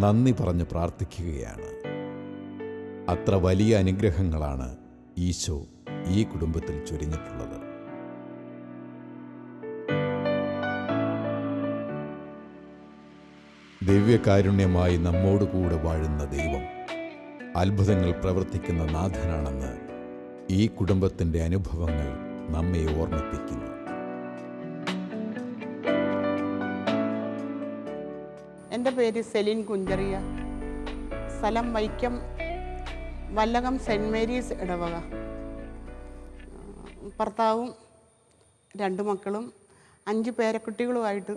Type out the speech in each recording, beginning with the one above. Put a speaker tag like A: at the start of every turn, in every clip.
A: നന്ദി പറഞ്ഞ് പ്രാർത്ഥിക്കുകയാണ്. അത്ര വലിയ അനുഗ്രഹങ്ങളാണ് ഈശോ ഈ കുടുംബത്തിൽ ചൊരിഞ്ഞിട്ടുള്ളത്. ദിവ്യകാരുണ്യമായി നമ്മോട് കൂടെ വാഴുന്ന ദൈവം അത്ഭുതങ്ങൾ പ്രവർത്തിക്കുന്ന നാഥനാണെന്ന് ഈ കുടുംബത്തിന്റെ അനുഭവങ്ങൾ നമ്മെ ഓർമ്മിപ്പിക്കുന്നു.
B: പേര് സെലിൻ കുഞ്ചറിയ. സ്ഥലം വൈക്കം വല്ലകം സെന്റ് മേരീസ് ഇടവക. ഭർത്താവും രണ്ട് മക്കളും അഞ്ച് പേരക്കുട്ടികളുമായിട്ട്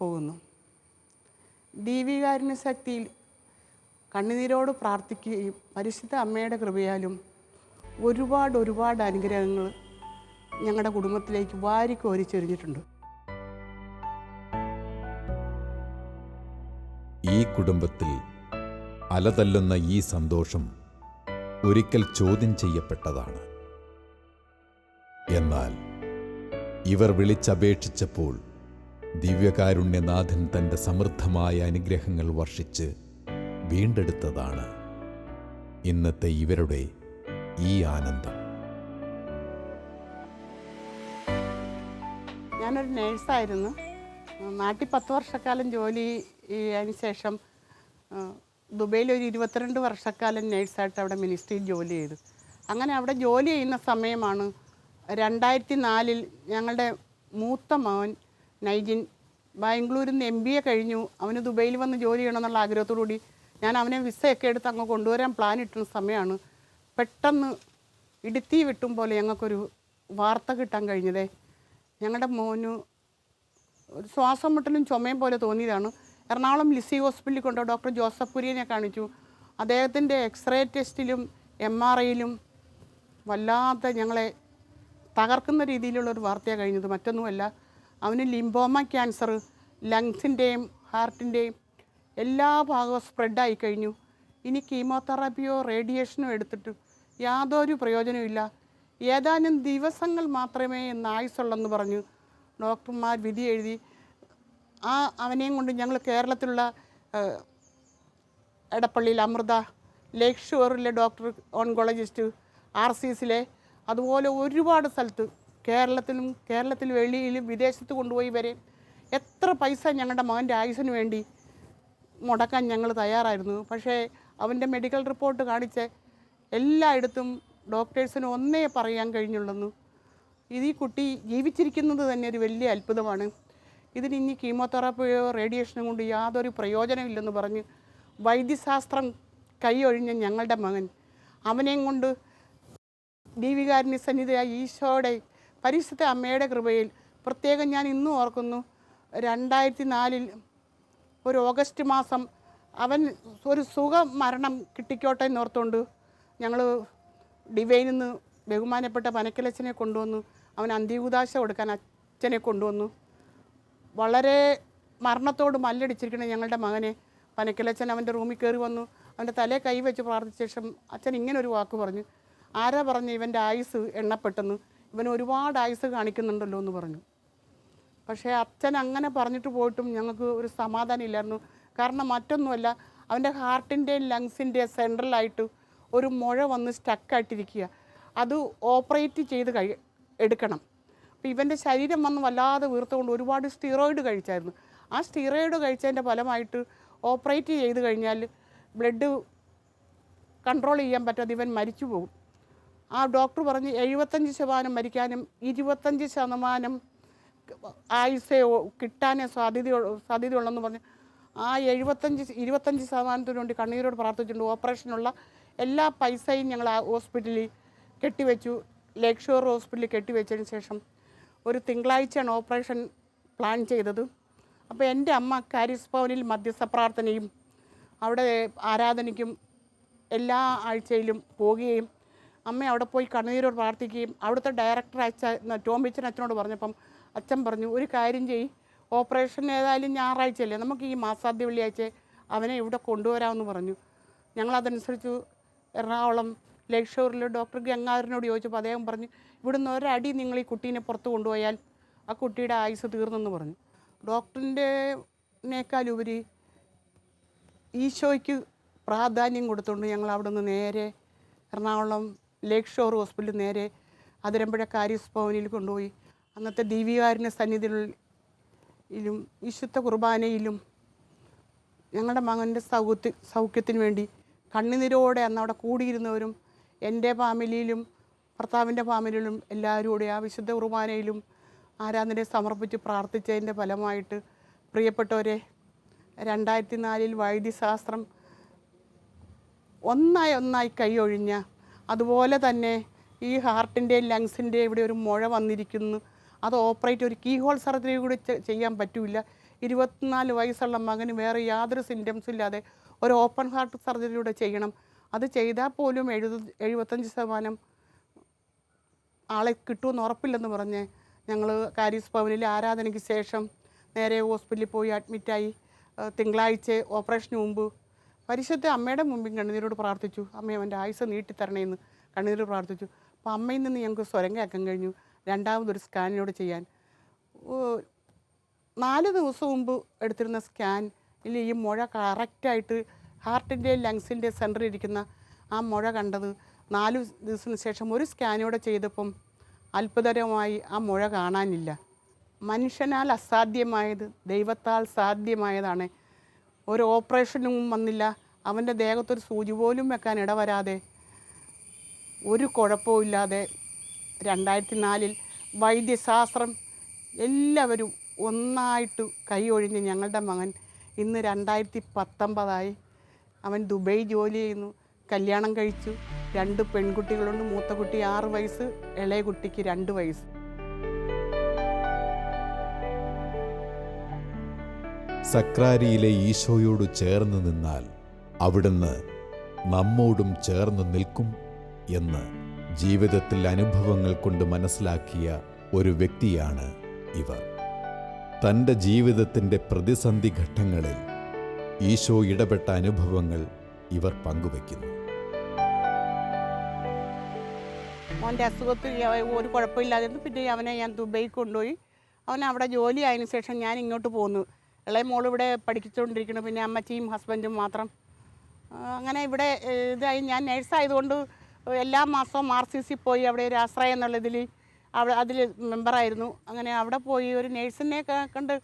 B: പോകുന്നു. ദീപികാരുണ്യ ശക്തിയിൽ കണ്ണുനീരോട് പ്രാർത്ഥിക്കുകയും പരിശുദ്ധ അമ്മയുടെ കൃപയാലും ഒരുപാട് ഒരുപാട് അനുഗ്രഹങ്ങൾ ഞങ്ങളുടെ കുടുംബത്തിലേക്ക് വാരിക്കോരി ചൊരിഞ്ഞിട്ടുണ്ട്
A: കുടുംബത്തിൽ അലതല്ലുന്ന ഈ സന്തോഷം ഒരിക്കൽ ചോദ്യം ചെയ്യപ്പെട്ടതാണ്. എന്നാൽ ഇവർ വിളിച്ചപേക്ഷിച്ചപ്പോൾ ദിവ്യകാരുണ്യനാഥൻ തന്റെ സമൃദ്ധമായ അനുഗ്രഹങ്ങൾ വർഷിച്ച് വീണ്ടെടുത്തതാണ് ഇന്നത്തെ ഇവരുടെ ഈ ആനന്ദം.
B: ഞാനൊരു നേഴ്സായിരുന്നു. നാട്ടിൽ പത്ത് വർഷക്കാലം ജോലി അതിന് ശേഷം ദുബൈയിൽ ഒരു ഇരുപത്തിരണ്ട് വർഷക്കാലം നേഴ്സായിട്ട് അവിടെ മിനിസ്ട്രിയിൽ ജോലി ചെയ്തു. അങ്ങനെ അവിടെ ജോലി ചെയ്യുന്ന സമയമാണ് രണ്ടായിരത്തി നാലിൽ ഞങ്ങളുടെ മൂത്ത മകൻ നൈജിൻ ബാംഗ്ലൂരിൽ നിന്ന് എം ബി എ കഴിഞ്ഞു. അവന് ദുബൈയിൽ വന്ന് ജോലി ചെയ്യണമെന്നുള്ള ആഗ്രഹത്തോടുകൂടി ഞാൻ അവനെ വിസയൊക്കെ എടുത്ത് അങ്ങ് കൊണ്ടുവരാൻ പ്ലാൻ ഇട്ടുന്ന സമയമാണ്. പെട്ടെന്ന് ഇടുത്തി വിട്ടും പോലെ ഞങ്ങൾക്കൊരു വാർത്ത കിട്ടാൻ കഴിഞ്ഞതേ. ഞങ്ങളുടെ മോന് ഒരു ശ്വാസം മുട്ടലും ചുമയും പോലെ തോന്നിയതാണ്. എറണാകുളം ലിസി ഹോസ്പിറ്റലിൽ കൊണ്ട് ഡോക്ടർ ജോസഫ് കുര്യനെ കാണിച്ചു. അദ്ദേഹത്തിന്റെ എക്സ്റേ ടെസ്റ്റിലും എം ആർ ഐയിലും വല്ലാത്ത ഞങ്ങളെ തകർക്കുന്ന രീതിയിലുള്ള ഒരു വാർത്തയാണ് കഴിഞ്ഞത്. മറ്റൊന്നുമല്ല അവന് ലിംബോമ ക്യാൻസർ ലങ്സിന്റെയും ഹാർട്ടിന്റെയും എല്ലാ ഭാഗവും സ്പ്രെഡായി കഴിഞ്ഞു. ഇനി കീമോതെറാപ്പിയോ റേഡിയേഷനോ എടുത്തിട്ട് യാതൊരു പ്രയോജനമില്ല ഏതാനും ദിവസങ്ങൾ മാത്രമേ ഇന്ന് ആയുസുള്ളെന്ന് പറഞ്ഞു ഡോക്ടർമാർ വിധി എഴുതി ആ അവനെയും കൊണ്ട് ഞങ്ങൾ കേരളത്തിലുള്ള എടപ്പള്ളിയിൽ അമൃത ലേക്ക് ഷുവറിലെ ഡോക്ടർ ഓൺകോളജിസ്റ്റ് ആർ സി എസിലെ അതുപോലെ ഒരുപാട് സ്ഥലത്ത് കേരളത്തിലും കേരളത്തിൽ വെളിയിലും വിദേശത്ത് കൊണ്ടുപോയി വരെ എത്ര പൈസ ഞങ്ങളുടെ മകന്റെ ആയുസിന് വേണ്ടി മുടക്കാൻ ഞങ്ങൾ തയ്യാറായിരുന്നു. പക്ഷേ അവന്റെ മെഡിക്കൽ റിപ്പോർട്ട് കാണിച്ച് എല്ലായിടത്തും ഡോക്ടേഴ്സിന് ഒന്നേ പറയാൻ കഴിഞ്ഞുള്ളൂ. ഈ കുട്ടി ജീവിച്ചിരിക്കുന്നത് തന്നെ ഒരു വലിയ അത്ഭുതമാണ്. ഇതിന് ഇനി കീമോതെറാപ്പിയോ റേഡിയേഷനും കൊണ്ട് യാതൊരു പ്രയോജനമില്ലെന്ന് പറഞ്ഞ് വൈദ്യശാസ്ത്രം കൈയൊഴിഞ്ഞ ഞങ്ങളുടെ മകൻ. അവനെയും കൊണ്ട് ദീപികാരന് സന്നിധിയായ ഈശോയുടെ പരിശുദ്ധ അമ്മയുടെ കൃപയിൽ പ്രത്യേകം ഞാൻ ഇന്നും ഓർക്കുന്നു. രണ്ടായിരത്തി നാലിൽ ഒരു ഓഗസ്റ്റ് മാസം അവൻ ഒരു സുഖ മരണം കിട്ടിക്കോട്ടെ എന്നോർത്തുകൊണ്ട് ഞങ്ങൾ ഡിവൈനിൽ നിന്ന് ബഹുമാനപ്പെട്ട പനക്കലച്ചനെ കൊണ്ടുവന്നു. അവൻ അന്ത്യകുദാശ കൊടുക്കാൻ അച്ഛനെ കൊണ്ടുവന്നു. വളരെ മരണത്തോട് മല്ലടിച്ചിരിക്കുന്ന ഞങ്ങളുടെ മകനെ പനക്കലച്ചൻ അവന്റെ റൂമിൽ കയറി വന്നു. അവന്റെ തലേ കൈവച്ച് പ്രാർത്ഥിച്ച ശേഷം അച്ഛൻ ഇങ്ങനെ ഒരു വാക്ക് പറഞ്ഞു. ആരാ പറഞ്ഞു ഇവന്റെ ആയുസ് എണ്ണപ്പെട്ടെന്ന്? ഇവൻ ഒരുപാട് ആയുസ് കാണിക്കുന്നുണ്ടല്ലോ എന്ന് പറഞ്ഞു. പക്ഷേ അച്ഛൻ അങ്ങനെ പറഞ്ഞിട്ട് പോയിട്ടും ഞങ്ങൾക്ക് ഒരു സമാധാനം ഇല്ലായിരുന്നു. കാരണം മറ്റൊന്നുമല്ല അവന്റെ ഹാർട്ടിന്റെയും ലങ്സിന്റെയും സെൻട്രലായിട്ട് ഒരു മുഴ വന്ന് സ്റ്റക്കായിട്ടിരിക്കുക. അത് ഓപ്പറേറ്റ് ചെയ്ത് കഴി എടുക്കണം. അപ്പോൾ ഇവന്റെ ശരീരം വന്ന് വല്ലാതെ വീർത്തുകൊണ്ട് ഒരുപാട് സ്റ്റീറോയിഡ് കഴിച്ചായിരുന്നു. ആ സ്റ്റീറോയിഡ് കഴിച്ചതിന്റെ ഫലമായിട്ട് ഓപ്പറേറ്റ് ചെയ്ത് കഴിഞ്ഞാൽ ബ്ലഡ് കൺട്രോൾ ചെയ്യാൻ പറ്റാതെ ഇവൻ മരിച്ചു പോകും. ആ ഡോക്ടർ പറഞ്ഞ് എഴുപത്തഞ്ച് ശതമാനം മരിക്കാനും ഇരുപത്തഞ്ച് ശതമാനം ആയുസേ കിട്ടാനേ സാധ്യത സാധ്യതയുള്ളെന്ന് പറഞ്ഞ് ആ എഴുപത്തഞ്ച് ഇരുപത്തഞ്ച് ശതമാനത്തിന് വേണ്ടി കണ്ണീരോട് പ്രാർത്ഥിച്ചിട്ടുണ്ട്. ഓപ്പറേഷനുള്ള എല്ലാ പൈസയും ഞങ്ങൾ ആ ഹോസ്പിറ്റലിൽ കെട്ടിവെച്ചു. ലേക്ക് ഷോർ ഹോസ്പിറ്റലിൽ കെട്ടിവെച്ചതിന് ശേഷം ഒരു തിങ്കളാഴ്ചയാണ് ഓപ്പറേഷൻ പ്ലാൻ ചെയ്തത്. അപ്പോൾ എന്റെ അമ്മ കാരിസ് ഭവനിൽ മധ്യസ്ഥ പ്രാർത്ഥനയും അവിടെ ആരാധനയ്ക്കും എല്ലാ ആഴ്ചയിലും പോവുകയും അമ്മ അവിടെ പോയി കണ്ണീരോട് പ്രാർത്ഥിക്കുകയും അവിടുത്തെ ഡയറക്ടർ അച്ഛ ടോംബിച്ചൻ അച്ഛനോട് പറഞ്ഞപ്പം അച്ഛൻ പറഞ്ഞു ഒരു കാര്യം ചെയ്യ് ഓപ്പറേഷൻ ഏതായാലും ഞായറാഴ്ചയല്ലേ നമുക്ക് ഈ മാസാദ്യ വെള്ളിയാഴ്ച അവനെ ഇവിടെ കൊണ്ടുവരാമെന്ന് പറഞ്ഞു. ഞങ്ങളതനുസരിച്ച് എറണാകുളം ലക്ഷൂറിൽ ഷോറിൽ ഡോക്ടർ ഗംഗാധരനോട് ചോദിച്ചപ്പോൾ അദ്ദേഹം പറഞ്ഞു ഇവിടുന്ന് ഒരടി നിങ്ങൾ ഈ കുട്ടീനെ പുറത്ത് കൊണ്ടുപോയാൽ ആ കുട്ടിയുടെ ആയുസ് തീർന്നെന്ന് പറഞ്ഞു. ഡോക്ടറിന്റെനേക്കാളുപരി ഈശോയ്ക്ക് പ്രാധാന്യം കൊടുത്തുകൊണ്ട് ഞങ്ങൾ അവിടെ നിന്ന് നേരെ എറണാകുളം ലേക്ക് ഷോർ ഹോസ്പിറ്റലിൽ നേരെ അതിരമ്പുഴ കാര്യസ് ഭവനിൽ കൊണ്ടുപോയി. അന്നത്തെ ദീപികാരുണ്യ സന്നിധിയിലും വിശുദ്ധ കുർബാനയിലും ഞങ്ങളുടെ മകന്റെ സൗഖ്യത്തി സൗഖ്യത്തിന് വേണ്ടി കണ്ണുനീരോടെ അന്ന് അവിടെ കൂടിയിരുന്നവരും എന്റെ ഫാമിലിയിലും ഭർത്താവിന്റെ ഫാമിലിയിലും എല്ലാവരും ആ വിശുദ്ധ കുർബാനയിലും ആരാധനയെ സമർപ്പിച്ച് പ്രാർത്ഥിച്ചതിന്റെ ഫലമായിട്ട് പ്രിയപ്പെട്ടവരെ രണ്ടായിരത്തി നാലിൽ വൈദ്യശാസ്ത്രം ഒന്നായി ഒന്നായി കൈയൊഴിഞ്ഞ അതുപോലെ തന്നെ ഈ ഹാർട്ടിന്റെ ലങ്സിന്റെ ഇവിടെ ഒരു മുഴ വന്നിരിക്കുന്നു. അത് ഓപ്പറേറ്റ് ഒരു കീഹോൾ സർജറി കൂടി ചെയ്യാൻ പറ്റില്ല. ഇരുപത്തിനാല് വയസ്സുള്ള മകന് വേറെ യാതൊരു സിംറ്റംസും ഇല്ലാതെ ഒരു ഓപ്പൺ ഹാർട്ട് സർജറിയിലൂടെ ചെയ്യണം. അത് ചെയ്താൽ പോലും എഴുപത് എഴുപത്തഞ്ച് ശതമാനം ആളെ കിട്ടുമെന്ന് ഉറപ്പില്ലെന്ന് പറഞ്ഞ് ഞങ്ങൾ കാരീസ് ഭവനിൽ ആരാധനയ്ക്ക് ശേഷം നേരെ ഹോസ്പിറ്റലിൽ പോയി അഡ്മിറ്റായി തിങ്കളാഴ്ച ഓപ്പറേഷന് മുമ്പ് പരിശുദ്ധ അമ്മയുടെ മുമ്പിൽ കണ്ണുനീരോട് പ്രാർത്ഥിച്ചു. അമ്മ അവന്റെ ആയുസ് നീട്ടിത്തരണേന്ന് കണ്ണുനീർ പ്രാർത്ഥിച്ചു. അപ്പോൾ അമ്മയിൽ നിന്ന് ഞങ്ങൾക്ക് സ്വരം കേൾക്കാൻ കഴിഞ്ഞു. രണ്ടാമതൊരു സ്കാനിനോട് ചെയ്യാൻ. നാല് ദിവസം മുമ്പ് എടുത്തിരുന്ന സ്കാൻ ഇല്ല ഈ മുഴ കറക്റ്റായിട്ട് ഹാർട്ടിന്റെ ലങ്സിന്റെ സെന്ററിൽ ഇരിക്കുന്ന ആ മുഴ കണ്ടത് നാല് ദിവസത്തിന് ശേഷം ഒരു സ്കാനോടെ ചെയ്തപ്പം അത്ഭുതകരമായി ആ മുഴ കാണാനില്ല. മനുഷ്യനാൽ അസാധ്യമായത് ദൈവത്താൽ സാധ്യമായതാണ്. ഒരു ഓപ്പറേഷനും വന്നില്ല. അവന്റെ ദേഹത്തൊരു സൂചി പോലും വെക്കാൻ ഇടവരാതെ ഒരു കുഴപ്പമില്ലാതെ രണ്ടായിരത്തി നാലിൽ വൈദ്യശാസ്ത്രം എല്ലാവരും ഒന്നായിട്ട് കൈയൊഴിഞ്ഞ് ഞങ്ങളുടെ മകൻ ഇന്ന് രണ്ടായിരത്തി പത്തൊമ്പതായി അവൻ ദുബൈ ജോലി ചെയ്യുന്നു കല്യാണം കഴിച്ചു. രണ്ട് പെൺകുട്ടികളുണ്ട് മൂത്ത കുട്ടി ആറ് വയസ്സ് ഇളയ കുട്ടിക്ക് രണ്ട് വയസ്സ്.
A: സക്രാരിയിലെ ഈശോയോട് ചേർന്ന് നിന്നാൽ അവിടുന്ന് നമ്മോടും ചേർന്ന് നിൽക്കും എന്ന് ജീവിതത്തിൽ അനുഭവങ്ങൾ കൊണ്ട് മനസ്സിലാക്കിയ ഒരു വ്യക്തിയാണ് ഇവർ. തന്റെ ജീവിതത്തിന്റെ പ്രതിസന്ധി ഘട്ടങ്ങളിൽ ഈശോ ഇടപെട്ട അനുഭവങ്ങൾ ഇവർ പങ്കുവയ്ക്കുന്നു.
B: അവന്റെ അസുഖത്തിൽ ഒരു കുഴപ്പമില്ലാതിരുന്നു. പിന്നെ അവനെ ഞാൻ ദുബൈ കൊണ്ടുപോയി. അവൻ അവിടെ ജോലി ആയതിനു ശേഷം ഞാൻ ഇങ്ങോട്ട് പോന്നു. ഇളയ മോൾ ഇവിടെ പഠിച്ചുകൊണ്ടിരിക്കുന്നു പിന്നെ അമ്മച്ചിയും ഹസ്ബൻഡും മാത്രം. അങ്ങനെ ഇവിടെ ഇതായി. ഞാൻ നേഴ്സായതുകൊണ്ട് എല്ലാ മാസവും ആർ സി സി പോയി. അവിടെ ഒരു ആശ്രയം എന്നുള്ള ഇതിൽ അവിടെ അതിൽ മെമ്പറായിരുന്നു അങ്ങനെ അവിടെ പോയി. ഒരു നേഴ്സിനെ കണ്ട്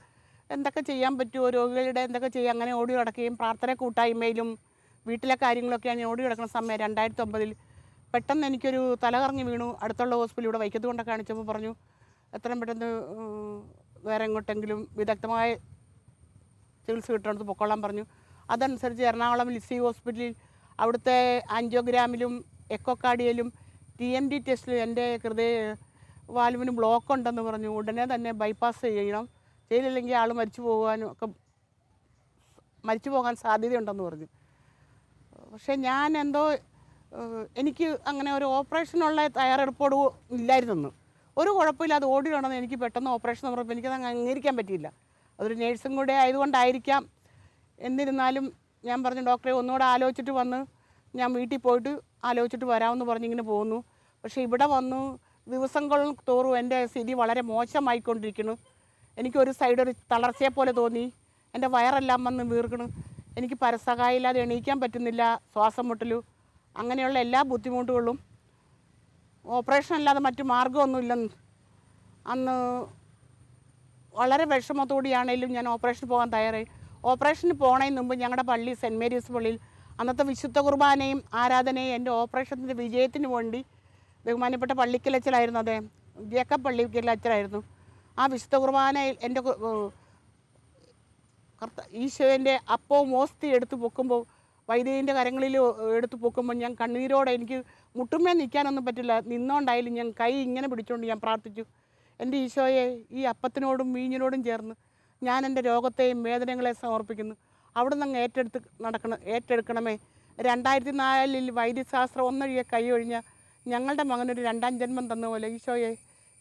B: എന്തൊക്കെ ചെയ്യാൻ പറ്റുമോ? രോഗികളുടെ എന്തൊക്കെ ചെയ്യാം? അങ്ങനെ ഓടി കിടക്കുകയും പ്രാർത്ഥന കൂട്ടായ്മയിലും വീട്ടിലെ കാര്യങ്ങളൊക്കെയാണ് ഞാൻ ഓടി കിടക്കുന്ന സമയം. രണ്ടായിരത്തി ഒമ്പതിൽ പെട്ടെന്ന് എനിക്കൊരു തലകറങ്ങി വീണു. അടുത്തുള്ള ഹോസ്പിറ്റലിൽ ഇവിടെ വൈക്കത്ത് കൊണ്ട് കാണിച്ചപ്പോൾ പറഞ്ഞു എത്രയും പെട്ടെന്ന് വേറെ എങ്ങോട്ടെങ്കിലും വിദഗ്ധമായ ചികിത്സ കിട്ടണത് പൊക്കോളാൻ പറഞ്ഞു. അതനുസരിച്ച് എറണാകുളം ലിസി ഹോസ്പിറ്റലിൽ അവിടുത്തെ ആൻജിയോഗ്രാമിലും എക്കോക്കാർഡിയയിലും ടി എം ഡി ടെസ്റ്റിലും എന്റെ ഹൃദയ വാൽവിന് ബ്ലോക്ക് ഉണ്ടെന്ന് പറഞ്ഞു. ഉടനെ തന്നെ ബൈപ്പാസ് ചെയ്യണം. ചെയ്തില്ലെങ്കിൽ ആൾ മരിച്ചു പോകാനും ഒക്കെ മരിച്ചു പോകാൻ സാധ്യതയുണ്ടെന്ന് പറഞ്ഞു. പക്ഷേ ഞാൻ എന്തോ എനിക്ക് അങ്ങനെ ഒരു ഓപ്പറേഷനുള്ള തയ്യാറെടുപ്പോട് ഇല്ലായിരുന്നു ഒരു കുഴപ്പമില്ലാതെ ഓടി വേണമെന്ന് എനിക്ക് പെട്ടെന്ന് ഓപ്പറേഷൻ പറഞ്ഞപ്പോൾ എനിക്കത് അങ്ങ് അംഗീകരിക്കാൻ പറ്റിയില്ല. അതൊരു നേഴ്സും കൂടെ ആയതുകൊണ്ടായിരിക്കാം. എന്നിരുന്നാലും ഞാൻ പറഞ്ഞു ഡോക്ടറെ ഒന്നുകൂടെ ആലോചിച്ചിട്ട് വന്ന് ഞാൻ വീട്ടിൽ പോയിട്ട് ആലോചിച്ചിട്ട് വരാമെന്ന് പറഞ്ഞിങ്ങനെ പോകുന്നു പക്ഷേ ഇവിടെ വന്നു ദിവസങ്ങൾ തോറും എന്റെ സ്ഥിതി വളരെ മോശമായിക്കൊണ്ടിരിക്കുന്നു. എനിക്കൊരു സൈഡ് ഒരു തളർച്ചയെ പോലെ തോന്നി. എന്റെ വയറെല്ലാം വന്ന് വീർക്കണ് എനിക്ക് പരസഹായമില്ലാതെ എണീക്കാൻ പറ്റുന്നില്ല ശ്വാസം മുട്ടലു അങ്ങനെയുള്ള എല്ലാ ബുദ്ധിമുട്ടുകളും ഓപ്പറേഷൻ അല്ലാതെ മറ്റു മാർഗമൊന്നുമില്ലെന്ന് അന്ന് വളരെ വിഷമത്തോടെയാണേലും ഞാൻ ഓപ്പറേഷന് പോകാൻ തയ്യാറായി. ഓപ്പറേഷന് പോണതിന് മുമ്പ് ഞങ്ങളുടെ പള്ളി സെന്റ് മേരീസ് പള്ളിയിൽ അന്നത്തെ വിശുദ്ധ കുർബാനയും ആരാധനയും എന്റെ ഓപ്പറേഷന്റെ വിജയത്തിന് വേണ്ടി ബഹുമാനപ്പെട്ട പള്ളിക്കലച്ചലായിരുന്നു അതെ ജേക്കബ് പള്ളിക്കലച്ചലായിരുന്നു ആ വിശുദ്ധ കുർബാനയിൽ എന്റെ ഈശോന്റെ അപ്പവും മോസ്തി എടുത്ത് പൊക്കുമ്പോൾ വൈദ്യന്റെ കരങ്ങളിൽ എടുത്ത് പൊക്കുമ്പോൾ ഞാൻ കണ്ണീരോടെ എനിക്ക് മുട്ടുമേ നിൽക്കാനൊന്നും പറ്റില്ല. നിന്നോണ്ടായാലും ഞാൻ കൈ ഇങ്ങനെ പിടിച്ചുകൊണ്ട് ഞാൻ പ്രാർത്ഥിച്ചു. എന്റെ ഈശോയെ ഈ അപ്പത്തിനോടും വീഞ്ഞിനോടും ചേർന്ന് ഞാൻ എന്റെ രോഗത്തെയും വേദനകളെയും സമർപ്പിക്കുന്നു. അവിടെ നിന്ന് ഏറ്റെടുത്ത് നടക്കണം ഏറ്റെടുക്കണമേ. രണ്ടായിരത്തി നാലിൽ വൈദ്യശാസ്ത്രം ഒന്നൊഴികെ കൈ ഒഴിഞ്ഞ ഞങ്ങളുടെ മകനൊരു രണ്ടാം ജന്മം തന്ന പോലെ ഈശോയെ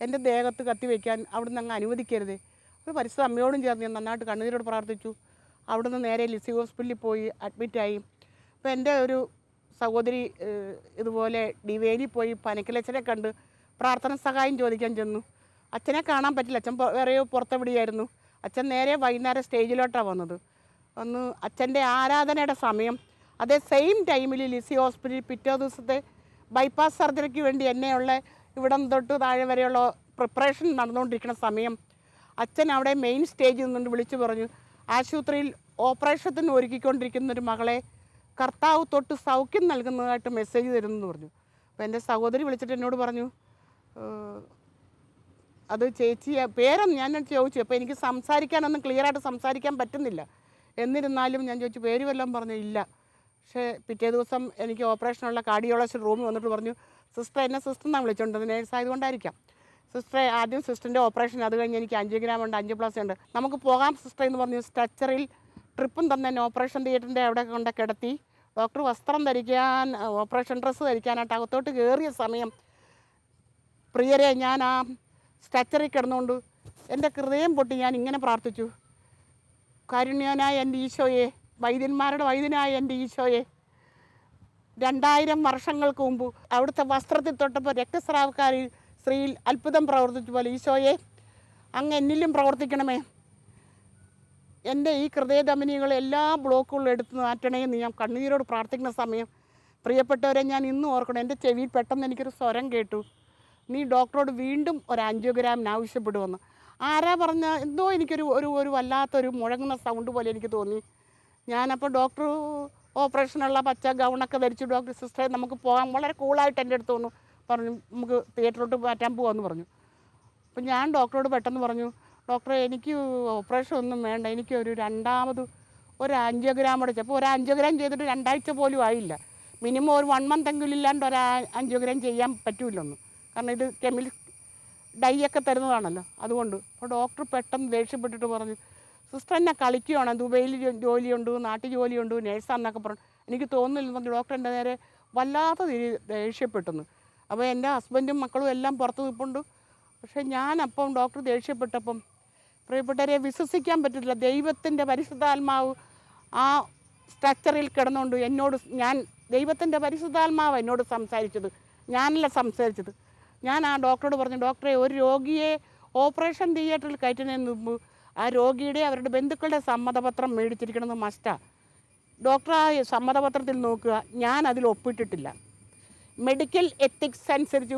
B: എന്റെ ദേഹത്ത് കത്തിവെക്കാൻ അവിടെ നിന്ന് അങ്ങ് അനുവദിക്കരുതേ. ഒരു പരിസ്ഥിതി അമ്മയോടും ചേർന്ന് ഞാൻ നന്നായിട്ട് കണ്ണീരോട് പ്രാർത്ഥിച്ചു. അവിടുന്ന് നേരെ ലിസി ഹോസ്പിറ്റലിൽ പോയി അഡ്മിറ്റായി അപ്പോൾ എന്റെ ഒരു സഹോദരി ഇതുപോലെ ഡിവേലി പോയി പനക്കിലച്ഛനെ കണ്ട് പ്രാർത്ഥന സഹായം ചോദിക്കാൻ ചെന്നു. അച്ഛനെ കാണാൻ പറ്റില്ല. അച്ഛൻ വേറെയോ പുറത്തെവിടെയായിരുന്നു. അച്ഛൻ നേരെ വൈകുന്നേരം സ്റ്റേജിലോട്ടാണ് വന്നത്. അന്ന് അച്ഛന്റെ ആരാധനയുടെ സമയം. അതേ സെയിം ടൈമിൽ ലിസി ഹോസ്പിറ്റലിൽ പിറ്റേ ദിവസത്തെ ബൈപ്പാസ് സർജറിക്ക് വേണ്ടി എന്നെയുള്ള ഇവിടം തൊട്ട് താഴെ വരെയുള്ള പ്രിപ്പറേഷൻ നടന്നുകൊണ്ടിരിക്കുന്ന സമയം. അച്ഛൻ അവിടെ മെയിൻ സ്റ്റേജിൽ നിന്നുകൊണ്ട് വിളിച്ചു പറഞ്ഞു ആശുപത്രിയിൽ ഓപ്പറേഷത്തിന് ഒരുക്കിക്കൊണ്ടിരിക്കുന്ന ഒരു മകളെ കർത്താവ് തൊട്ട് സൗഖ്യം നൽകുന്നതായിട്ട് മെസ്സേജ് തരുന്നു എന്ന് പറഞ്ഞു. അപ്പോൾ എന്റെ സഹോദരി വിളിച്ചിട്ട് എന്നോട് പറഞ്ഞു അത് ചേച്ചി പേരൊന്നും ഞാൻ ചോദിച്ചു. അപ്പോൾ എനിക്ക് സംസാരിക്കാനൊന്നും ക്ലിയറായിട്ട് സംസാരിക്കാൻ പറ്റുന്നില്ല. എന്നിരുന്നാലും ഞാൻ ചോദിച്ചു പേര് വല്ലതും പറഞ്ഞു? ഇല്ല. പക്ഷേ പിറ്റേ ദിവസം എനിക്ക് ഓപ്പറേഷനുള്ള കാർഡിയോളജി റൂമിൽ വന്നിട്ട് പറഞ്ഞു സിസ്റ്റർ എന്നെ സിസ്റ്റർ എന്നാണ് വിളിച്ചോണ്ടത്? നേഴ്സ് ആയതുകൊണ്ടായിരിക്കാം. സിസ്റ്ററെ ആദ്യം സിസ്റ്ററിന്റെ ഓപ്പറേഷൻ അത് കഴിഞ്ഞ് എനിക്ക് അഞ്ച് ഗ്രാം ഉണ്ട് അഞ്ച് പ്ലസ് ഉണ്ട്. നമുക്ക് പോകാം സിസ്റ്റർ എന്ന് പറഞ്ഞു സ്ട്രക്ചറിൽ ട്രിപ്പും തന്നെ ഓപ്പറേഷൻ തിയേറ്ററിന്റെ അവിടെ കൊണ്ട് കിടത്തി. ഡോക്ടർ വസ്ത്രം ധരിക്കാൻ ഓപ്പറേഷൻ ഡ്രസ്സ് ധരിക്കാനായിട്ട് അകത്തോട്ട് കയറിയ സമയം പ്രിയരെ ഞാൻ ആ സ്ട്രക്ചറിൽ കിടന്നുകൊണ്ട് എന്റെ ഹൃദയം പൊട്ടി ഞാൻ ഇങ്ങനെ പ്രാർത്ഥിച്ചു. കാരുണ്യനായ എന്റെ ഈശോയെ വൈദ്യന്മാരുടെ വൈദ്യനായ എന്റെ ഈശോയെ രണ്ടായിരം വർഷങ്ങൾക്ക് മുമ്പ് അവിടുത്തെ വസ്ത്രത്തിൽ തൊട്ടപ്പോൾ രക്തസ്രാവക്കാരിൽ സ്ത്രീയിൽ അത്ഭുതം പ്രവർത്തിച്ചു പോലെ ഈശോയെ അങ്ങ് എന്നിലും പ്രവർത്തിക്കണമേ. എന്റെ ഈ ഹൃദയധമനികൾ എല്ലാ ബ്ലോക്കുകളും എടുത്ത് മാറ്റണമെന്ന് ഞാൻ കണ്ണീരോട് പ്രാർത്ഥിക്കുന്ന സമയം. പ്രിയപ്പെട്ടവരെ ഞാൻ ഇന്നും ഓർക്കണം എന്റെ ചെവിയിൽ പെട്ടെന്ന് എനിക്കൊരു സ്വരം കേട്ടു. നീ ഡോക്ടറോട് വീണ്ടും ഒരു ആൻജിയോഗ്രാമിന് ആവശ്യപ്പെടുമെന്ന്. ആരാ പറഞ്ഞ എന്തോ എനിക്കൊരു ഒരു ഒരു വല്ലാത്തൊരു മുഴങ്ങുന്ന സൗണ്ട് പോലെ എനിക്ക് തോന്നി. ഞാനപ്പോൾ ഡോക്ടർ ഓപ്പറേഷനുള്ള പച്ച ഗൗണൊക്കെ ധരിച്ചു ഡോക്ടർ സിസ്റ്ററെ നമുക്ക് പോകാം. വളരെ കൂളായിട്ട് എന്റെ അടുത്ത് വന്നു. പറഞ്ഞു നമുക്ക് തിയേറ്ററിലോട്ട് മാറ്റാൻ പോകാമെന്ന് പറഞ്ഞു. അപ്പം ഞാൻ ഡോക്ടറോട് പെട്ടെന്ന് പറഞ്ഞു ഡോക്ടറെ എനിക്ക് ഓപ്പറേഷൻ ഒന്നും വേണ്ട. എനിക്ക് ഒരു രണ്ടാമത് ഒരു ആൻജിയോഗ്രാം അടച്ചു. അപ്പോൾ ഒരു ആൻജിയോഗ്രാം ചെയ്തിട്ട് രണ്ടാഴ്ച പോലും ആയില്ല. മിനിമം ഒരു വൺ മന്ത് എങ്കിലും ഇല്ലാണ്ട് ഒരു ആൻജിയോഗ്രാം ചെയ്യാൻ പറ്റൂലൊന്നും. കാരണം ഇത് കെമിൽ ഡൈ ഒക്കെ തരുന്നതാണല്ലോ. അതുകൊണ്ട് അപ്പോൾ ഡോക്ടർ പെട്ടെന്ന് ദേഷ്യപ്പെട്ടിട്ട് പറഞ്ഞു സിസ്റ്റർ എന്നെ കളിക്കുകയാണ് ദുബൈയിൽ ജോലിയുണ്ട് നാട്ടിൽ ജോലിയുണ്ട് നേഴ്സാന്നൊക്കെ പറഞ്ഞു. എനിക്ക് തോന്നുന്നില്ല. പറഞ്ഞു ഡോക്ടർ എന്റെ നേരെ വല്ലാത്ത ദേഷ്യപ്പെട്ടെന്ന്. അപ്പോൾ എന്റെ ഹസ്ബൻഡും മക്കളും എല്ലാം പുറത്ത് നിൽപ്പുണ്ട് പക്ഷേ ഞാനപ്പം ഡോക്ടർ ദേഷ്യപ്പെട്ടപ്പം പ്രിയപ്പെട്ടവരെ വിശ്വസിക്കാൻ പറ്റില്ല ദൈവത്തിന്റെ പരിശുദ്ധാത്മാവ് ആ സ്ട്രക്ചറിൽ കിടന്നുകൊണ്ട് എന്നോട് ഞാൻ ദൈവത്തിന്റെ പരിശുദ്ധാത്മാവ് എന്നോട് സംസാരിച്ചത്. ഞാനല്ല സംസാരിച്ചത്. ഞാൻ ആ ഡോക്ടറോട് പറഞ്ഞു ഡോക്ടറെ ഒരു രോഗിയെ ഓപ്പറേഷൻ തിയേറ്ററിൽ കയറ്റുന്നതിന് മുമ്പ് ആ രോഗിയുടെ അവരുടെ ബന്ധുക്കളുടെ സമ്മതപത്രം മേടിച്ചിരിക്കണമെന്ന് മസ്റ്റാണ് ഡോക്ടർ ആ സമ്മതപത്രത്തിൽ നോക്കുക ഞാൻ അതിൽ ഒപ്പിട്ടിട്ടില്ല. മെഡിക്കൽ എത്തിക്സ് അനുസരിച്ച്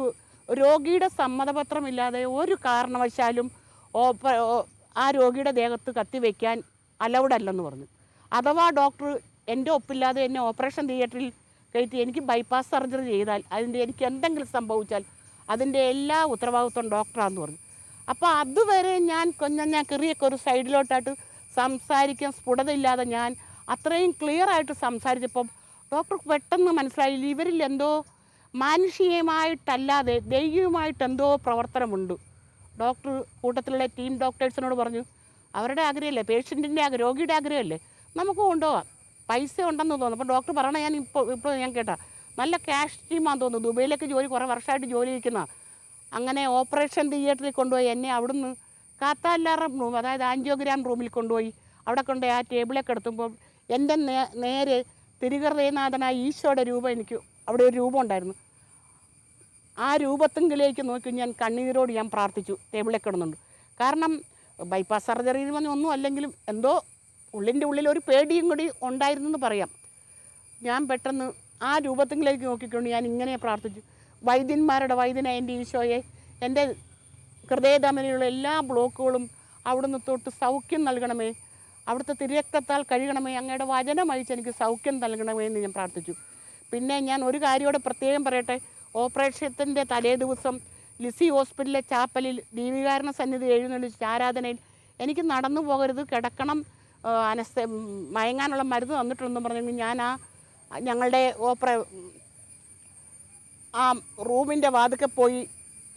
B: രോഗിയുടെ സമ്മതപത്രമില്ലാതെ ഒരു കാരണവശാലും ഓപ്പ ആ രോഗിയുടെ ദേഹത്ത് കത്തിവെക്കാൻ അലൗഡ് അല്ലെന്ന് പറഞ്ഞു. അഥവാ ഡോക്ടർ എന്റെ ഒപ്പില്ലാതെ എന്നെ ഓപ്പറേഷൻ തിയേറ്ററിൽ കയറ്റി എനിക്ക് ബൈപ്പാസ് സർജറി ചെയ്താൽ അതിന്റെ എനിക്ക് എന്തെങ്കിലും സംഭവിച്ചാൽ അതിന്റെ എല്ലാ ഉത്തരവാദിത്വം ഡോക്ടറാന്ന് പറഞ്ഞു. അപ്പോൾ അതുവരെ ഞാൻ കൊഞ്ഞ ഞാൻ കെറിയൊക്കെ ഒരു സൈഡിലോട്ടായിട്ട് സംസാരിക്കാൻ സ്ഫുടതയില്ലാതെ ഞാൻ അത്രയും ക്ലിയർ ആയിട്ട് സംസാരിച്ചപ്പം ഡോക്ടർക്ക് പെട്ടെന്ന് മനസ്സിലായി ഇവരിൽ എന്തോ മാനുഷികമായിട്ടല്ലാതെ ദൈവികമായിട്ട് എന്തോ പ്രവർത്തനമുണ്ട്. ഡോക്ടർ കൂട്ടത്തിലുള്ള ടീം ഡോക്ടേഴ്സിനോട് പറഞ്ഞു അവരുടെ ആഗ്രഹമല്ലേ? പേഷ്യന്റിന്റെ ആഗ്രഹം രോഗിയുടെ ആഗ്രഹമല്ലേ? നമുക്ക് കൊണ്ടുപോകാം പൈസ ഉണ്ടെന്ന് തോന്നുന്നു. അപ്പോൾ ഡോക്ടർ പറയണ ഞാൻ ഇപ്പോൾ ഇപ്പോൾ ഞാൻ കേട്ടാ നല്ല ക്യാഷ് ടീമാന്ന് തോന്നുന്നു. ദുബൈയിലേക്ക് ജോലി കുറേ വർഷമായിട്ട് ജോലി ചെയ്യുന്ന അങ്ങനെ ഓപ്പറേഷൻ തിയേറ്ററിൽ കൊണ്ടുപോയി എന്നെ അവിടുന്ന് കാത്താല്ലാറം റൂം അതായത് ആൻജിയോഗ്രാം റൂമിൽ കൊണ്ടുപോയി. അവിടെ കൊണ്ടുപോയി ആ ടേബിളൊക്കെ എടുത്തുമ്പോൾ എന്റെ നേരെ തിരുകൃതനാഥനായ ഈശോയുടെ രൂപം എനിക്ക് അവിടെ ഒരു രൂപം ഉണ്ടായിരുന്നു. ആ രൂപത്തെങ്കിലേക്ക് നോക്കി ഞാൻ കണ്ണീരോട് ഞാൻ പ്രാർത്ഥിച്ചു. ടേബിളിൽ കിടന്നുണ്ട്. കാരണം ബൈപ്പാസ് സർജറി ഒന്നും അല്ലെങ്കിലും എന്തോ ഉള്ളിന്റെ ഉള്ളിൽ ഒരു പേടിയും കൂടി ഉണ്ടായിരുന്നെന്ന് പറയാം. ഞാൻ പെട്ടെന്ന് ആ രൂപത്തെങ്കിലേക്ക് നോക്കിക്കൊണ്ട് ഞാൻ ഇങ്ങനെ പ്രാർത്ഥിച്ചു. വൈദ്യന്മാരുടെ വൈദ്യന എന്റെ ഈശോയെ എന്റെ ഹൃദയധമനിലുള്ള എല്ലാ ബ്ലോക്കുകളും അവിടുന്ന് തൊട്ട് സൗഖ്യം നൽകണമേ. അവിടുത്തെ തിരക്തത്താൽ കഴിയണമേ അങ്ങയുടെ വചനം അയച്ച് എനിക്ക് സൗഖ്യം നൽകണമേ എന്ന് ഞാൻ പ്രാർത്ഥിച്ചു. പിന്നെ ഞാൻ ഒരു കാര്യമോടെ പ്രത്യേകം പറയട്ടെ. ഓപ്പറേഷത്തിന്റെ തലേ ദിവസം ലിസി ഹോസ്പിറ്റലിലെ ചാപ്പലിൽ ദീപികാരണ സന്നിധി എഴുന്നള്ളിച്ച് ആരാധനയിൽ എനിക്ക് നടന്നു പോകരുത് കിടക്കണം അനസ് മയങ്ങാനുള്ള മരുന്ന് തന്നിട്ടുണ്ടെന്ന് പറഞ്ഞെങ്കിൽ ഞാൻ ആ ഞങ്ങളുടെ ഓപ്പറ ആ റൂമിന്റെ വാതുക്കെ പോയി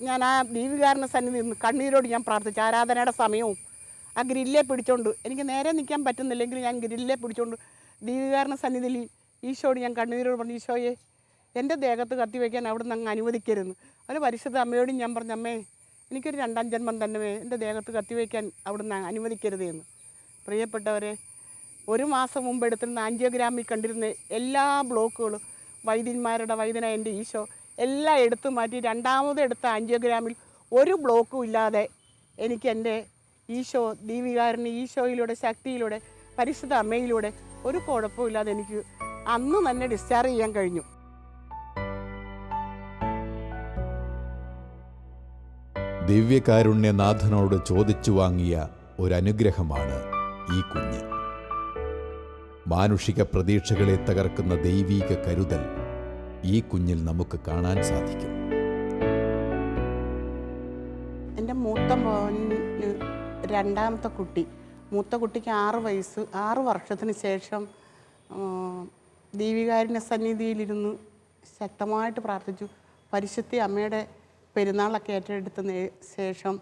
B: ഞാൻ ആ ദീപികാരണ സന്നിധി കണ്ണീരോട് ഞാൻ പ്രാർത്ഥിച്ചു. ആരാധനയുടെ സമയവും ആ ഗ്രില്ലെ പിടിച്ചോണ്ട് എനിക്ക് നേരെ നിൽക്കാൻ പറ്റുന്നില്ലെങ്കിൽ ഞാൻ ഗ്രില്ലെ പിടിച്ചോണ്ട് ദീപികാരണ സന്നിധിയിൽ ഈശോയോട് ഞാൻ കണ്ണീരോട് പറഞ്ഞു ഈശോയെ എന്റെ ദേഹത്ത് കത്തി വയ്ക്കാൻ അവിടെ നിന്ന് അങ്ങ് അനുവദിക്കരുത്. അവന് പരിശുദ്ധ അമ്മയോടും ഞാൻ പറഞ്ഞു അമ്മേ എനിക്കൊരു രണ്ടാം ജന്മം തന്നെ എന്റെ ദേഹത്ത് കത്തി വയ്ക്കാൻ അവിടെ നിന്ന് അനുവദിക്കരുത് എന്ന്. പ്രിയപ്പെട്ടവരെ ഒരു മാസം മുമ്പ് എടുത്തിരുന്ന ആൻജിയോഗ്രാമിൽ കണ്ടിരുന്ന എല്ലാ ബ്ലോക്കുകളും വൈദ്യന്മാരുടെ വൈദ്യന എന്റെ ഈശോ എല്ലാം എടുത്തു മാറ്റി രണ്ടാമത് എടുത്ത ആൻജിയോഗ്രാമിൽ ഒരു ബ്ലോക്കും ഇല്ലാതെ എനിക്ക് എന്റെ ഈശോ ദീപികാരന് ഈശോയിലൂടെ ശക്തിയിലൂടെ പരിശുദ്ധ അമ്മയിലൂടെ ഒരു കുഴപ്പമില്ലാതെ എനിക്ക് അന്ന് തന്നെ ഡിസ്ചാർജ് ചെയ്യാൻ കഴിഞ്ഞു.
A: ദിവ്യകാരുണ്യനാഥനോട് ചോദിച്ചു വാങ്ങിയ ഒരനുഗ്രഹമാണ് ഈ കുഞ്ഞ്. മാനുഷിക പ്രതീക്ഷകളെ തകർക്കുന്ന ദൈവീക കരുതൽ ഈ കുഞ്ഞിൽ നമുക്ക് കാണാൻ സാധിക്കും.
B: എന്റെ മൂത്ത മോന് രണ്ടാമത്തെ കുട്ടി. മൂത്ത കുട്ടിക്ക് ആറ് വയസ്സ്. ആറ് വർഷത്തിന് ശേഷം ദൈവികാരുണ്യ സന്നിധിയിലിരുന്ന് ശക്തമായിട്ട് പ്രാർത്ഥിച്ചു. പരിശുദ്ധി അമ്മയുടെ പെരുന്നാളൊക്കെ ഏറ്റെടുത്തതിന് ശേഷം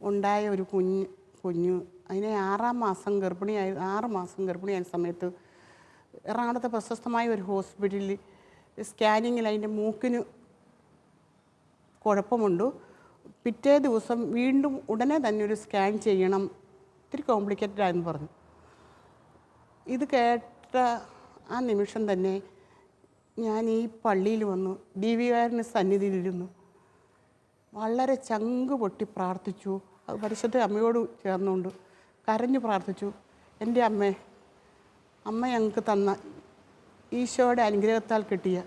B: ഉണ്ടായ ഒരു കുഞ്ഞ് കുഞ്ഞു അതിനെ ആറാം മാസം ഗർഭിണിയായ ആറ് മാസം ഗർഭിണിയായ സമയത്ത് എറണാകുളത്തെ പ്രശസ്തമായ ഒരു ഹോസ്പിറ്റലിൽ സ്കാനിങ്ങിൽ അതിന്റെ മൂക്കിന് കുഴപ്പമുണ്ട്. പിറ്റേ ദിവസം വീണ്ടും ഉടനെ തന്നെ ഒരു സ്കാൻ ചെയ്യണം. ഇത്തിരി കോംപ്ലിക്കേറ്റഡ് ആയെന്ന് പറഞ്ഞു. ഇത് കേട്ട ആ നിമിഷം തന്നെ ഞാൻ ഈ പള്ളിയിൽ വന്നു. ഡി വി ആറിന് സന്നിധിയിലിരുന്നു വളരെ ചങ്ക് പൊട്ടി പ്രാർത്ഥിച്ചു. അത് പരിശുദ്ധ അമ്മയോട് ചേർന്നുകൊണ്ട് കരഞ്ഞു പ്രാർത്ഥിച്ചു. എന്റെ അമ്മേ അമ്മ ഞങ്ങൾക്ക് തന്ന ഈശോയുടെ അനുഗ്രഹത്താൽ കിട്ടിയ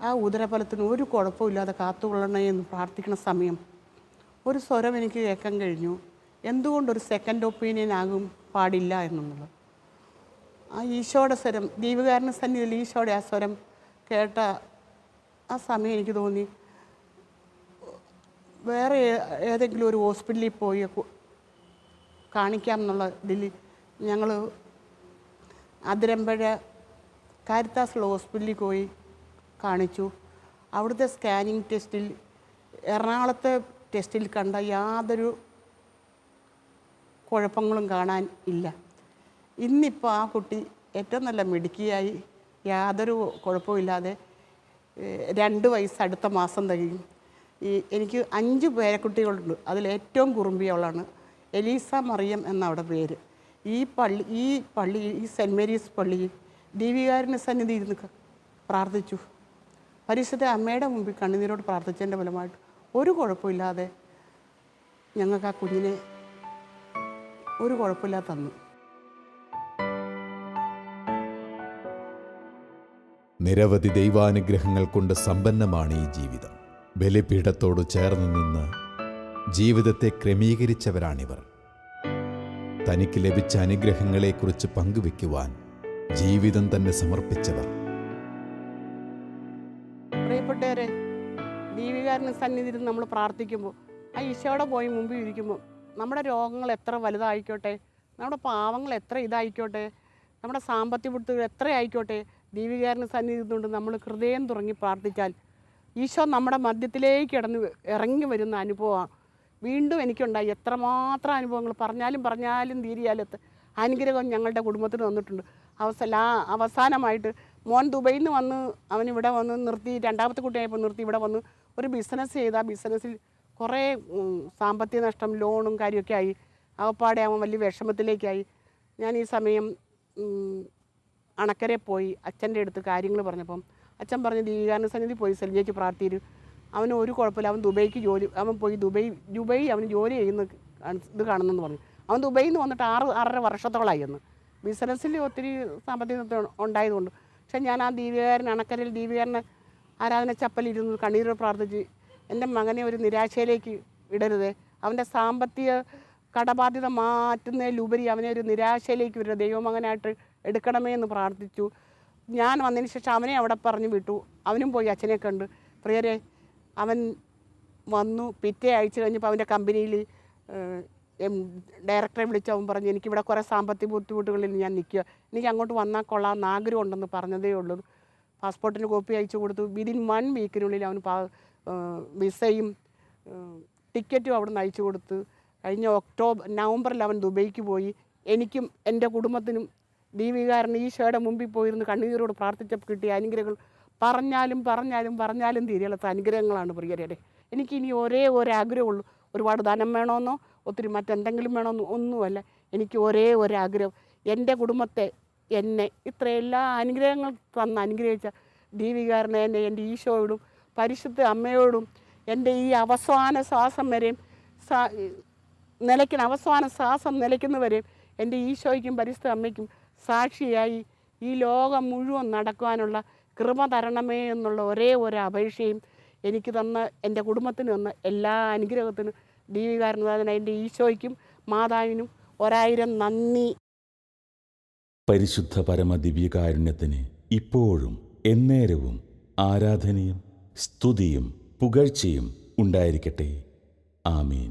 B: ആ ഉദരഫലത്തിന് ഒരു കുഴപ്പമില്ലാതെ കാത്തുകൊള്ളണേ എന്ന് പ്രാർത്ഥിക്കുന്ന സമയം ഒരു സ്വരം എനിക്ക് കേൾക്കാൻ കഴിഞ്ഞു. എന്തുകൊണ്ടൊരു സെക്കൻഡ് ഒപ്പീനിയൻ ആകും പാടില്ല എന്നുള്ളത്. ആ ഈശോയുടെ സ്വരം ദീപകാരന സന്നിധിയിൽ ഈശോയുടെ ആ സ്വരം കേട്ട ആ സമയം എനിക്ക് തോന്നി. വേറെ ഏതെങ്കിലും ഒരു ഹോസ്പിറ്റലിൽ പോയി കാണിക്കാം എന്നുള്ള ഇതിൽ ഞങ്ങൾ അതിരമ്പഴ കാരിത്താസുള്ള ഹോസ്പിറ്റലിൽ പോയി കാണിച്ചു. അവിടുത്തെ സ്കാനിങ് ടെസ്റ്റിൽ എറണാകുളത്തെ ടെസ്റ്റിൽ കണ്ട യാതൊരു കുഴപ്പങ്ങളും കാണാൻ ഇല്ല. ഇന്നിപ്പോൾ ആ കുട്ടി ഏറ്റവും നല്ല മിടുക്കിയായി യാതൊരു കുഴപ്പമില്ലാതെ രണ്ട് വയസ്സ് അടുത്ത മാസം തികയും ഈ എനിക്ക് അഞ്ച് പേരക്കുട്ടികളുണ്ട്. അതിലേറ്റവും കുറുമ്പിയവളാണ് എലീസ മറിയം എന്നവിടെ പേര്. ഈ പള്ളി ഈ പള്ളി ഈ സെന്റ് മേരീസ് പള്ളിയിൽ ദീപികാരന്റെ സന്നിധി ഇരുന്ന് പ്രാർത്ഥിച്ചു. പരിശുദ്ധ അമ്മയുടെ മുമ്പിൽ കണ്ണുനീരോട് പ്രാർത്ഥിച്ചതിന്റെ ഫലമായിട്ട് ഒരു കുഴപ്പമില്ലാതെ ഞങ്ങൾക്ക് ആ കുഞ്ഞിനെ ഒരു കുഴപ്പമില്ലാതെ തന്നു.
A: നിരവധി ദൈവാനുഗ്രഹങ്ങൾ കൊണ്ട് സമ്പന്നമാണ് ഈ ജീവിതം. ബലിപീഠത്തോട് ചേർന്ന് നിന്ന് ജീവിതത്തെ ക്രമീകരിച്ചവരാണിവർ. തനിക്ക് ലഭിച്ച അനുഗ്രഹങ്ങളെക്കുറിച്ച് പങ്കുവെക്കുവാൻ ജീവിതം തന്നെ സമർപ്പിച്ചവർ.
B: പ്രിയപ്പെട്ടവരെ ദീപികാരന് സന്നിധിയിൽ നമ്മൾ പ്രാർത്ഥിക്കുമ്പോൾ ആ ഈശോയുടെ പോയി മുമ്പിൽ ഇരിക്കുമ്പോൾ നമ്മുടെ രോഗങ്ങൾ എത്ര വലുതായിക്കോട്ടെ നമ്മുടെ പാവങ്ങൾ എത്ര ഇതായിക്കോട്ടെ നമ്മുടെ സാമ്പത്തിക ബുദ്ധിമുട്ടുകൾ എത്ര ആയിക്കോട്ടെ ദീപികാരന് സന്നിധി കൊണ്ട് നമ്മൾ ഹൃദയം തുറങ്ങി പ്രാർത്ഥിച്ചാൽ ഈശോ നമ്മുടെ മധ്യത്തിലേക്ക് കിടന്ന് ഇറങ്ങി വരുന്ന അനുഭവമാണ്. വീണ്ടും എനിക്കുണ്ടായി. എത്രമാത്രം അനുഭവങ്ങൾ പറഞ്ഞാലും പറഞ്ഞാലും തീരിയാലത്ത് അനുഗ്രഹം ഞങ്ങളുടെ കുടുംബത്തിന് വന്നിട്ടുണ്ട് അവസാന അവസാനമായിട്ട് മോൻ ദുബൈയിൽ നിന്ന് വന്ന് അവൻ ഇവിടെ വന്ന് നിർത്തി രണ്ടാമത്തെ കുട്ടിയായപ്പോൾ നിർത്തി ഇവിടെ വന്ന് ഒരു ബിസിനസ് ചെയ്ത്. ആ ബിസിനസ്സിൽ കുറേ സാമ്പത്തിക നഷ്ടം ലോണും കാര്യമൊക്കെ ആയി. അവപ്പാടെ അവൻ വലിയ വിഷമത്തിലേക്കായി. ഞാൻ ഈ സമയം അണക്കരെ പോയി. അച്ഛന്റെ അടുത്ത് കാര്യങ്ങൾ പറഞ്ഞപ്പം അച്ഛൻ പറഞ്ഞ് ദീകാരണ സന്നിധി പോയി സെൽജയ്ക്ക് പ്രാർത്ഥിരു അവന് ഒരു കുഴപ്പമില്ല. അവൻ ദുബൈക്ക് ജോലി അവൻ പോയി ദുബൈ ദുബൈ അവന് ജോലി ചെയ്യുന്ന ഇത് കാണുന്നെന്ന് പറഞ്ഞു. അവൻ ദുബൈയിൽ നിന്ന് വന്നിട്ട് ആറ് ആറര വർഷത്തോളമായി എന്ന് ബിസിനസ്സിൽ ഒത്തിരി സാമ്പത്തിക ഉണ്ടായതുകൊണ്ട്. പക്ഷേ ഞാൻ ആ ദീപികാരൻ അണക്കരയിൽ ദീപികാരനെ ആരാധന ചപ്പലിരുന്ന് കണ്ണീർ പ്രാർത്ഥിച്ച് എന്റെ മകനെ ഒരു നിരാശയിലേക്ക് ഇടരുതേ. അവന്റെ സാമ്പത്തിക കടബാധ്യത മാറ്റുന്നതിലുപരി അവനെ ഒരു നിരാശയിലേക്ക് വരുന്ന ദൈവമകനായിട്ട് എടുക്കണമേ എന്ന് പ്രാർത്ഥിച്ചു. ഞാൻ വന്നതിന് ശേഷം അവനെ അവിടെ പറഞ്ഞ് വിട്ടു. അവനും പോയി അച്ഛനെ കണ്ട്. പ്രിയരെ അവൻ വന്നു പിറ്റേ ആഴ്ച കഴിഞ്ഞപ്പോൾ അവന്റെ കമ്പനിയിൽ ഡയറക്ടറെ വിളിച്ച്. അവൻ പറഞ്ഞു എനിക്കിവിടെ കുറേ സാമ്പത്തിക ബുദ്ധിമുട്ടുകളിൽ ഞാൻ നിൽക്കുക. എനിക്ക് അങ്ങോട്ട് വന്നാൽ കൊള്ളാം ആഗ്രഹം ഉണ്ടെന്ന് പറഞ്ഞതേ ഉള്ളൂ. പാസ്പോർട്ടിന് കോപ്പി അയച്ചു കൊടുത്തു. വിതിൻ വൺ വീക്കിനുള്ളിൽ അവന് പാ വിസയും ടിക്കറ്റും അവിടെ നിന്ന് അയച്ചു കൊടുത്ത്. കഴിഞ്ഞ ഒക്ടോബർ നവംബറിൽ അവൻ ദുബൈക്ക് പോയി. എനിക്കും എന്റെ കുടുംബത്തിനും ദീപികാരൻ ഈശോയുടെ മുമ്പിൽ പോയിരുന്ന് കണ്ണീരോട് പ്രാർത്ഥിച്ചപ്പോൾ കിട്ടിയ അനുഗ്രഹങ്ങൾ. പറഞ്ഞാലും പറഞ്ഞാലും പറഞ്ഞാലും തീരെയുള്ളത് അനുഗ്രഹങ്ങളാണ് പ്രിയരെ. എനിക്കിനി ഒരേ ഒരു ആഗ്രഹമുള്ളൂ. ഒരുപാട് ധനം വേണമെന്നോ ഒത്തിരി മറ്റെന്തെങ്കിലും വേണമെന്നോ ഒന്നുമല്ല. എനിക്ക് ഒരേ ഒരു ആഗ്രഹം. എന്റെ കുടുംബത്തെ എന്നെ ഇത്ര എല്ലാ അനുഗ്രഹങ്ങൾ തന്ന് അനുഗ്രഹിച്ച ദീപികാരനെ എന്നെ എന്റെ ഈശോയോടും പരിശുദ്ധ അമ്മയോടും എന്റെ ഈ അവസാന ശ്വാസം വരെയും നിലയ്ക്കുന്ന അവസാന ശ്വാസം നിലയ്ക്കുന്നവരെയും എന്റെ ഈശോയ്ക്കും പരിശുദ്ധ അമ്മയ്ക്കും സാക്ഷിയായി ഈ ലോകം മുഴുവൻ നടക്കുവാനുള്ള കൃപ തരണമേ എന്നുള്ള ഒരേ ഒരു അപേക്ഷയും എനിക്ക് തന്ന എന്റെ കുടുംബത്തിന് തന്ന എല്ലാ അനുഗ്രഹത്തിനും ദീപികാരനാഥന എന്റെ ഈശോയ്ക്കും മാതാവിനും ഒരായിരം നന്ദി.
C: പരിശുദ്ധ പരമ ദിവ്യകാരുണ്യത്തിന് ഇപ്പോഴും എന്നേരവും ആരാധനയും സ്തുതിയും പുകഴ്ചയും ഉണ്ടായിരിക്കട്ടെ. ആമീൻ.